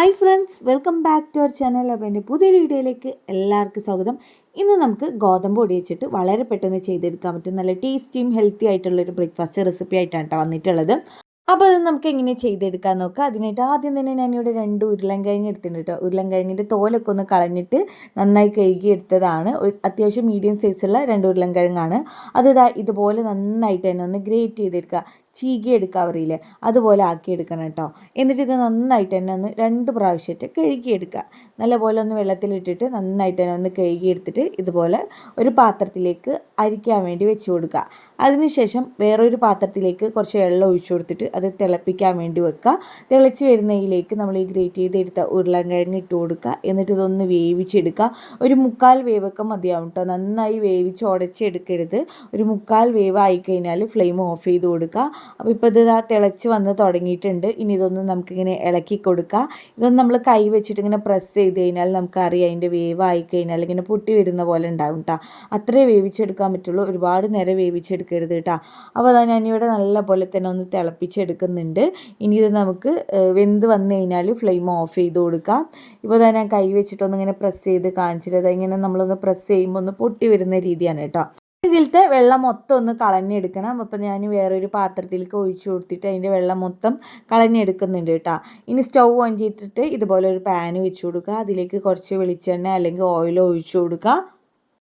Hi friends welcome back to our channel അപ്പോൾ എന്റെ പുതിയൊരു വീഡിയോയിലേക്ക് എല്ലാവർക്കും സ്വാഗതം. ഇന്ന് നമുക്ക് ഗോതമ്പ് പൊടി വെച്ചിട്ട് വളരെ പെട്ടെന്ന് ചെയ്തെടുക്കാൻ പറ്റും. നല്ല ടേസ്റ്റിയും ഹെൽത്തി ആയിട്ടുള്ളൊരു ബ്രേക്ക്ഫാസ്റ്റ് റെസിപ്പി ആയിട്ടാണ് കേട്ടോ വന്നിട്ടുള്ളത്. അപ്പോൾ അത് നമുക്ക് എങ്ങനെ ചെയ്തെടുക്കാൻ നോക്കാം. അതിനായിട്ട് ആദ്യം തന്നെ ഞാനിവിടെ രണ്ട് ഉരുളൻകിഴങ്ങ് എടുത്തിട്ടുണ്ട് കേട്ടോ ഉരുളൻകിഴങ്ങിന്റെ തോലൊക്കെ ഒന്ന് കളഞ്ഞിട്ട് നന്നായി കഴുകി എടുത്തതാണ്. അത്യാവശ്യം മീഡിയം സൈസുള്ള രണ്ട് ഉരുളൻകിഴങ്ങാണ്. അത് ഇതാ ഇതുപോലെ നന്നായിട്ട് തന്നെ ഒന്ന് ഗ്രേറ്റ് ചെയ്തെടുക്കുക. ചീകി എടുക്കുക അറിയില്ലേ അതുപോലെ ആക്കിയെടുക്കണം കേട്ടോ. എന്നിട്ട് ഇത് നന്നായിട്ട് തന്നെ ഒന്ന് രണ്ട് പ്രാവശ്യമായിട്ട് കഴുകിയെടുക്കുക. നല്ലപോലെ ഒന്ന് വെള്ളത്തിലിട്ടിട്ട് നന്നായിട്ട് തന്നെ ഒന്ന് കഴുകിയെടുത്തിട്ട് ഇതുപോലെ ഒരു പാത്രത്തിലേക്ക് അരിക്കാൻ വേണ്ടി വെച്ച് കൊടുക്കുക. അതിനുശേഷം വേറൊരു പാത്രത്തിലേക്ക് കുറച്ച് വെള്ളം ഒഴിച്ചു കൊടുത്തിട്ട് അത് തിളപ്പിക്കാൻ വേണ്ടി വെക്കുക. തിളച്ച് വരുന്നതിലേക്ക് നമ്മൾ ഈ ഗ്രേറ്റ് ചെയ്തെടുത്ത ഉരുളൻകിഴങ്ങ് ഇട്ട് കൊടുക്കുക. എന്നിട്ട് ഇതൊന്ന് വേവിച്ചെടുക്കുക. ഒരു മുക്കാൽ വേവൊക്കെ മതിയാവും കേട്ടോ. നന്നായി വേവിച്ച് ഉടച്ചെടുക്കരുത്. ഒരു മുക്കാൽ വേവ് ആയിക്കഴിഞ്ഞാൽ ഫ്ലെയിം ഓഫ് ചെയ്ത് കൊടുക്കുക. അപ്പോൾ ഇപ്പോൾ ഇത് തിളച്ച് വന്ന് തുടങ്ങിയിട്ടുണ്ട്. ഇനി ഇതൊന്ന് നമുക്കിങ്ങനെ ഇളക്കി കൊടുക്കാം. ഇതൊന്ന് നമ്മൾ കൈ വെച്ചിട്ട് ഇങ്ങനെ പ്രസ് ചെയ്ത് കഴിഞ്ഞാൽ നമുക്കറിയാം അതിന്റെ ആയി കഴിഞ്ഞാൽ ഇങ്ങനെ പൊട്ടി വരുന്ന പോലെ ഉണ്ടാവും കേട്ടോ അത്രേ വേവിച്ചെടുക്കാൻ പറ്റുള്ളൂ. ഒരുപാട് നേരം വേവിച്ചെടുക്കരുത് കേട്ടോ അപ്പോൾ അതാ ഞാനിവിടെ നല്ല പോലെ തന്നെ ഒന്ന് തിളപ്പിച്ചെടുക്കുന്നുണ്ട്. ഇനി ഇത് നമുക്ക് വെന്ത് വന്നു കഴിഞ്ഞാൽ ഫ്ലെയിം ഓഫ് ചെയ്ത് കൊടുക്കാം. ഇപ്പോൾ ഞാൻ കൈ വെച്ചിട്ടൊന്നിങ്ങനെ പ്രസ് ചെയ്ത് കാണിച്ചിട്ട് ഇങ്ങനെ നമ്മളൊന്ന് പ്രസ് ചെയ്യുമ്പോൾ ഒന്ന് പൊട്ടി വരുന്ന രീതിയാണ് കേട്ടോ ഇതിലത്തെ വെള്ളം മൊത്തം ഒന്ന് കളഞ്ഞെടുക്കണം. അപ്പം ഞാൻ വേറൊരു പാത്രത്തിലേക്ക് ഒഴിച്ചു കൊടുത്തിട്ട് അതിന്റെ വെള്ളം മൊത്തം കളഞ്ഞെടുക്കുന്നുണ്ട് കേട്ടോ. ഇനി സ്റ്റൗ ഓൺ ചെയ്തിട്ട് ഇതുപോലെ ഒരു പാൻ വെച്ച് കൊടുക്കുക. അതിലേക്ക് കുറച്ച് വെളിച്ചെണ്ണ അല്ലെങ്കിൽ ഓയിൽ ഒഴിച്ചു കൊടുക്കുക.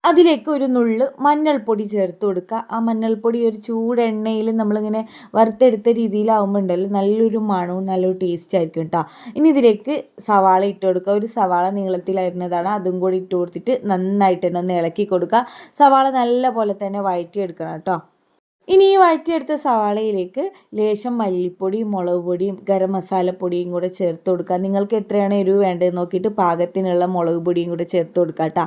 അതിലേക്ക് ഒരു നുള്ള് മഞ്ഞൾപ്പൊടി ചേർത്ത് കൊടുക്കുക. ആ മഞ്ഞൾപ്പൊടി ഒരു ചൂട് ചൂടെണ്ണയിൽ നമ്മളിങ്ങനെ വറുത്തെടുത്ത രീതിയിലാവുമ്പോൾ ഉണ്ടല്ലോ നല്ലൊരു മണവും നല്ലൊരു ടേസ്റ്റ് ആയിരിക്കും കേട്ടോ ഇനി ഇതിലേക്ക് സവാള ഇട്ട് കൊടുക്കുക. ഒരു സവാള നീളത്തിലായിരുന്നതാണ് അതും കൂടി ഇട്ട് കൊടുത്തിട്ട് നന്നായിട്ട് തന്നെ ഒന്ന് ഇളക്കി കൊടുക്കുക. സവാള നല്ല പോലെ തന്നെ വഴറ്റിയെടുക്കണം കേട്ടോ ഇനി ഈ വഴറ്റിയെടുത്ത സവാളയിലേക്ക് ലേശം മല്ലിപ്പൊടിയും മുളക് പൊടിയും ഗരം മസാലപ്പൊടിയും കൂടെ ചേർത്ത് കൊടുക്കുക. നിങ്ങൾക്ക് എത്രയാണ് എരിവ് വേണ്ടത് നോക്കിയിട്ട് പാകത്തിനുള്ള മുളക് പൊടിയും കൂടെ ചേർത്ത് കൊടുക്കുക കേട്ടോ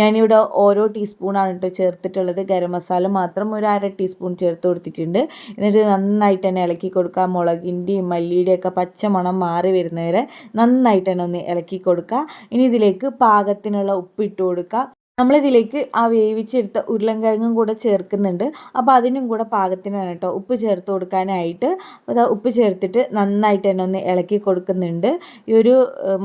ഞാനിവിടെ ഓരോ ടീസ്പൂണാണ് കേട്ടോ ചേർത്തിട്ടുള്ളത്. ഗരം മസാല മാത്രം ഒരു അര ടീസ്പൂൺ ചേർത്ത് കൊടുത്തിട്ടുണ്ട്. എന്നിട്ട് നന്നായിട്ട് തന്നെ ഇളക്കി കൊടുക്കുക. മുളകിന്റെയും മല്ലിയുടെയും ഒക്കെ പച്ചമണം മാറി വരുന്നവരെ നന്നായിട്ട് തന്നെ ഒന്ന് ഇളക്കി കൊടുക്കുക. ഇനി ഇതിലേക്ക് പാകത്തിനുള്ള ഉപ്പിട്ട് കൊടുക്കുക. നമ്മളിതിലേക്ക് ആ വേവിച്ചെടുത്ത ഉരുളൻകിഴങ്ങും കൂടെ ചേർക്കുന്നുണ്ട്. അപ്പോൾ അതിനും കൂടെ പാകത്തിനാണ് കേട്ടോ ഉപ്പ് ചേർത്ത് കൊടുക്കാനായിട്ട്. അത് ഉപ്പ് ചേർത്തിട്ട് നന്നായിട്ട് തന്നെ ഒന്ന് ഇളക്കി കൊടുക്കുന്നുണ്ട്. ഈ ഒരു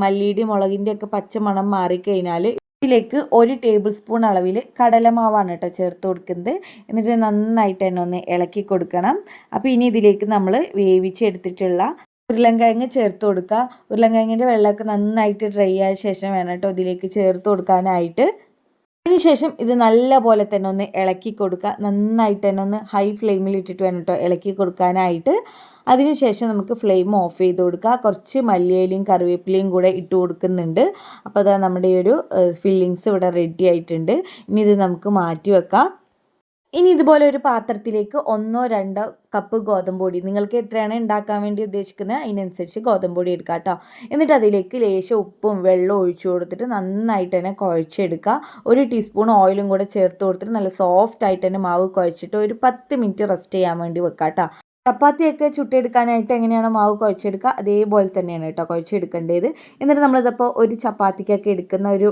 മല്ലിയുടെ മുളകിന്റെ ഒക്കെ പച്ചമണം മാറിക്കഴിഞ്ഞാൽ ഇതിലേക്ക് ഒരു ടേബിൾ സ്പൂൺ അളവിൽ കടലമാവാണ് കേട്ടോ ചേർത്ത് കൊടുക്കുന്നത്. എന്നിട്ട് നന്നായിട്ട് തന്നെ ഒന്ന് ഇളക്കി കൊടുക്കണം. അപ്പോൾ ഇനി ഇതിലേക്ക് നമ്മൾ വേവിച്ചെടുത്തിട്ടുള്ള ഉരുളൻകിഴങ്ങ് ചേർത്ത് കൊടുക്കുക ഉരുളൻകിഴങ്ങിന്റെ വെള്ളമൊക്കെ നന്നായിട്ട് ഡ്രൈ ആയ ശേഷം വേണം കേട്ടോ ഇതിലേക്ക് ചേർത്ത് കൊടുക്കാനായിട്ട്. അതിനുശേഷം ഇത് നല്ല പോലെ തന്നെ ഒന്ന് ഇളക്കി കൊടുക്കുക. നന്നായിട്ട് തന്നെ ഒന്ന് ഹൈ ഫ്ലെയിമിൽ ഇട്ടിട്ട് വേണം കേട്ടോ ഇളക്കി കൊടുക്കാനായിട്ട്. അതിനുശേഷം നമുക്ക് ഫ്ലെയിം ഓഫ് ചെയ്ത് കൊടുക്കുക. കുറച്ച് മല്ലിയിലയും കറിവേപ്പിലയും കൂടെ ഇട്ട് കൊടുക്കുന്നുണ്ട്. അപ്പോൾ അതാ നമ്മുടെ ഒരു ഫില്ലിങ്സ് ഇവിടെ റെഡി ആയിട്ടുണ്ട്. ഇനി ഇത് നമുക്ക് മാറ്റി വെക്കാം. ഇനി ഇതുപോലെ ഒരു പാത്രത്തിലേക്ക് ഒന്നോ രണ്ടോ കപ്പ് ഗോതമ്പ് പൊടി. നിങ്ങൾക്ക് എത്രയാണ് ഉണ്ടാക്കാൻ വേണ്ടി ഉദ്ദേശിക്കുന്നത്? അതിനനുസരിച്ച് ഗോതമ്പ് പൊടി എടുക്കുക കേട്ടോ. എന്നിട്ട് അതിലേക്ക് ലേശം ഉപ്പും വെള്ളവും ഒഴിച്ചു കൊടുത്തിട്ട് നന്നായിട്ട് തന്നെ കുഴച്ചെടുക്കുക. ഒരു ടീസ്പൂൺ ഓയിലും കൂടെ ചേർത്ത് കൊടുത്തിട്ട് നല്ല സോഫ്റ്റ് ആയിട്ട് തന്നെ മാവ് കുഴച്ചിട്ട് ഒരു പത്ത് മിനിറ്റ് റെസ്റ്റ് ചെയ്യാൻ വേണ്ടി വെക്കുക കേട്ടോ. ചപ്പാത്തിയൊക്കെ ചുട്ടെടുക്കാനായിട്ട് എങ്ങനെയാണ് മാവ് കുഴച്ചെടുക്കുക? അതേപോലെ തന്നെയാണ് കേട്ടോ കുഴച്ചെടുക്കേണ്ടത്. എന്നിട്ട് നമ്മളിതപ്പോൾ ഒരു ചപ്പാത്തിക്കൊക്കെ എടുക്കുന്ന ഒരു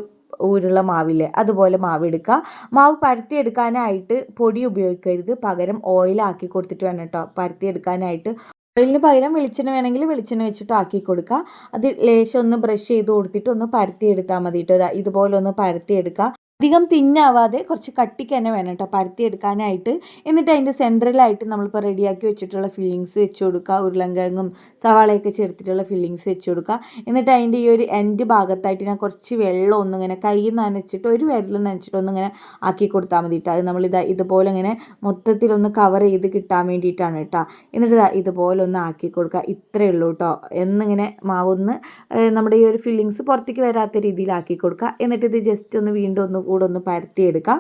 ഊരുള്ള മാവില്ലേ? അതുപോലെ മാവ് എടുക്കുക മാവ് പരത്തിയെടുക്കാനായിട്ട് പൊടി ഉപയോഗിക്കരുത്. പകരം ഓയിലാക്കി കൊടുത്തിട്ട് വേണം കേട്ടോ. പരത്തിയെടുക്കാനായിട്ട്. ഓയിലിന് പകരം വെളിച്ചെണ്ണ വേണമെങ്കിൽ വെളിച്ചെണ്ണ വെച്ചിട്ട് ആക്കി കൊടുക്കുക. അത് ലേശം ഒന്ന് ബ്രഷ് ചെയ്ത് കൊടുത്തിട്ട് ഒന്ന് പരത്തിയെടുത്താൽ മതി കേട്ടോ. ഇതുപോലെ ഒന്ന് പരത്തിയെടുക്കുക. അധികം തിന്നാവാതെ കുറച്ച് കട്ടിക്ക് തന്നെ വേണം കേട്ടോ. പരത്തി എടുക്കാനായിട്ട്. എന്നിട്ട് അതിന്റെ സെന്ററിലായിട്ട് നമ്മളിപ്പോൾ റെഡിയാക്കി വെച്ചിട്ടുള്ള ഫില്ലിങ്സ് വെച്ച് കൊടുക്കുക. ഉരുളങ്കിഴങ്ങും സവാളയൊക്കെ ചേർത്തിട്ടുള്ള ഫില്ലിങ്സ് വെച്ച് കൊടുക്കുക. എന്നിട്ട് അതിന്റെ ഈ ഒരു എൻഡ് ഭാഗത്തായിട്ട് ഞാൻ കുറച്ച് വെള്ളം ഒന്നിങ്ങനെ കൈ നനച്ചിട്ട് ഒരു വിരൽ നനച്ചിട്ട് ഒന്നിങ്ങനെ ആക്കി കൊടുത്താൽ മതി കേട്ടോ. അത് നമ്മളിതാ ഇതുപോലെ ഇങ്ങനെ മൊത്തത്തിലൊന്ന് കവർ ചെയ്ത് കിട്ടാൻ വേണ്ടിയിട്ടാണ് കേട്ടോ. എന്നിട്ട് ഇതുപോലെ ഒന്ന് ആക്കി കൊടുക്കുക. ഇത്രയേ ഉള്ളൂ കേട്ടോ. എന്നിങ്ങനെ മാവൊന്ന് നമ്മുടെ ഈ ഒരു ഫില്ലിങ്സ് പുറത്തേക്ക് വരാത്ത രീതിയിൽ ആക്കി കൊടുക്കുക. എന്നിട്ട് ഇത് ജസ്റ്റ് ഒന്ന് വീണ്ടും ഒന്ന് കൂടെ ഒന്ന് പരത്തിയെടുക്കാം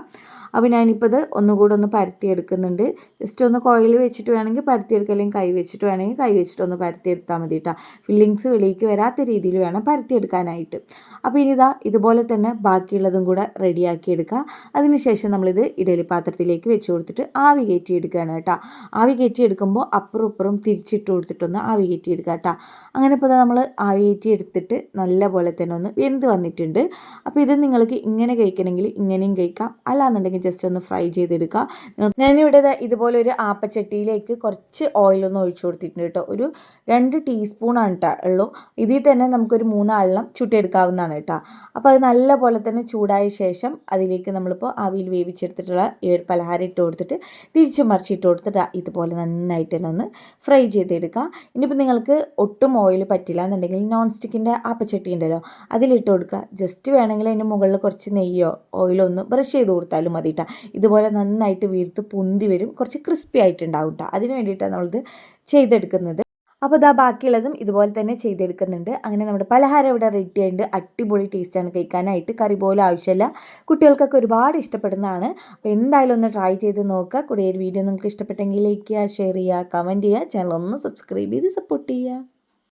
അപ്പോൾ ഞാനിപ്പോൾ ഇത് ഒന്നുകൂടെ ഒന്ന് പരത്തിയെടുക്കുന്നുണ്ട്. ജസ്റ്റ് ഒന്ന് കോയിൽ വെച്ചിട്ട് വേണമെങ്കിൽ പരത്തിയെടുക്കുക അല്ലെങ്കിൽ കൈ വെച്ചിട്ട് വേണമെങ്കിൽ കൈ വെച്ചിട്ട് ഒന്ന് പരത്തിയെടുത്താൽ മതി കേട്ടോ ഫില്ലിങ്സ് വെളിയിലേക്ക് വരാത്ത രീതിയിൽ വേണം പരത്തിയെടുക്കാനായിട്ട്. അപ്പോൾ ഇനി ഇതാ ഇതുപോലെ തന്നെ ബാക്കിയുള്ളതും കൂടെ റെഡിയാക്കി എടുക്കുക. അതിനുശേഷം നമ്മളിത് ഇഡലി പാത്രത്തിലേക്ക് വെച്ച് കൊടുത്തിട്ട് ആവി കയറ്റി എടുക്കുകയാണ് കേട്ടോ ആവി കയറ്റി എടുക്കുമ്പോൾ അപ്പുറം ഇപ്പുറം തിരിച്ചിട്ട് കൊടുത്തിട്ടൊന്ന് ആവി കയറ്റി എടുക്കുക കേട്ടോ അങ്ങനെ ഇപ്പോൾ നമ്മൾ ആവി കയറ്റി എടുത്തിട്ട് നല്ല പോലെ തന്നെ ഒന്ന് വെന്ത് വന്നിട്ടുണ്ട്. അപ്പോൾ ഇത് നിങ്ങൾക്ക് ഇങ്ങനെ കഴിക്കണമെങ്കിൽ ഇങ്ങനെയും കഴിക്കാം. അല്ലാന്നുണ്ടെങ്കിൽ ജസ്റ്റ് ഒന്ന് ഫ്രൈ ചെയ്തെടുക്കുക ഞാനിവിടെ ഇതുപോലെ ഒരു ആപ്പച്ചട്ടിയിലേക്ക് കുറച്ച് ഓയിലൊന്ന് ഒഴിച്ചു കൊടുത്തിട്ടുണ്ട് കേട്ടോ. ഒരു രണ്ട് ടീസ്പൂണാണ് കേട്ടോ ഉള്ളൂ. ഇതിൽ തന്നെ നമുക്കൊരു മൂന്നാളെണ്ണം ചുട്ടെടുക്കാവുന്നതാണ് കേട്ടോ അപ്പോൾ അത് നല്ല പോലെ തന്നെ ചൂടായ ശേഷം അതിലേക്ക് നമ്മളിപ്പോൾ ആവിയിൽ വേവിച്ചെടുത്തിട്ടുള്ള ഈ ഒരു പലഹാരം ഇട്ട് കൊടുത്തിട്ട് തിരിച്ച് മറിച്ചിട്ട് കൊടുത്തിട്ട് ഇതുപോലെ നന്നായിട്ട് തന്നെ ഒന്ന് ഫ്രൈ ചെയ്തെടുക്കുക ഇനിയിപ്പോൾ നിങ്ങൾക്ക് ഒട്ടും ഓയിൽ പറ്റില്ല എന്നുണ്ടെങ്കിൽ നോൺ സ്റ്റിക്കിന്റെ ആപ്പച്ചട്ടി ഉണ്ടല്ലോ അതിലിട്ട് കൊടുക്കുക ജസ്റ്റ് വേണമെങ്കിൽ അതിന്റെ മുകളിൽ കുറച്ച് നെയ്യോ ഓയിലോ ഒന്ന് ബ്രഷ് ചെയ്ത് കൊടുത്താലും മതി. കേട്ടോ ഇതുപോലെ നന്നായിട്ട് വീർത്ത് പൊന്തി വരും. കുറച്ച് ക്രിസ്പി ആയിട്ടുണ്ടാവും കേട്ടോ അതിന് വേണ്ടിയിട്ടാണ് നമ്മളിത് ചെയ്തെടുക്കുന്നത്. അപ്പോൾ ഇതാ ബാക്കിയുള്ളതും ഇതുപോലെ തന്നെ ചെയ്തെടുക്കുന്നുണ്ട്. അങ്ങനെ നമ്മുടെ പലഹാരം ഇവിടെ റെഡി ആയിട്ട് അടിപൊളി ടേസ്റ്റാണ് കഴിക്കാനായിട്ട്. കറി പോലും ആവശ്യമില്ല കുട്ടികൾക്കൊക്കെ ഒരുപാട് ഇഷ്ടപ്പെടുന്നതാണ്. അപ്പോൾ എന്തായാലും ഒന്ന് ട്രൈ ചെയ്ത് നോക്കുക. കൂടെ ഒരു വീഡിയോ നിങ്ങൾക്ക് ഇഷ്ടപ്പെട്ടെങ്കിൽ ലൈക്ക് ചെയ്യുക ഷെയർ ചെയ്യുക കമന്റ് ചെയ്യുക. ചാനൽ ഒന്ന് സബ്സ്ക്രൈബ് ചെയ്ത് സപ്പോർട്ട് ചെയ്യുക.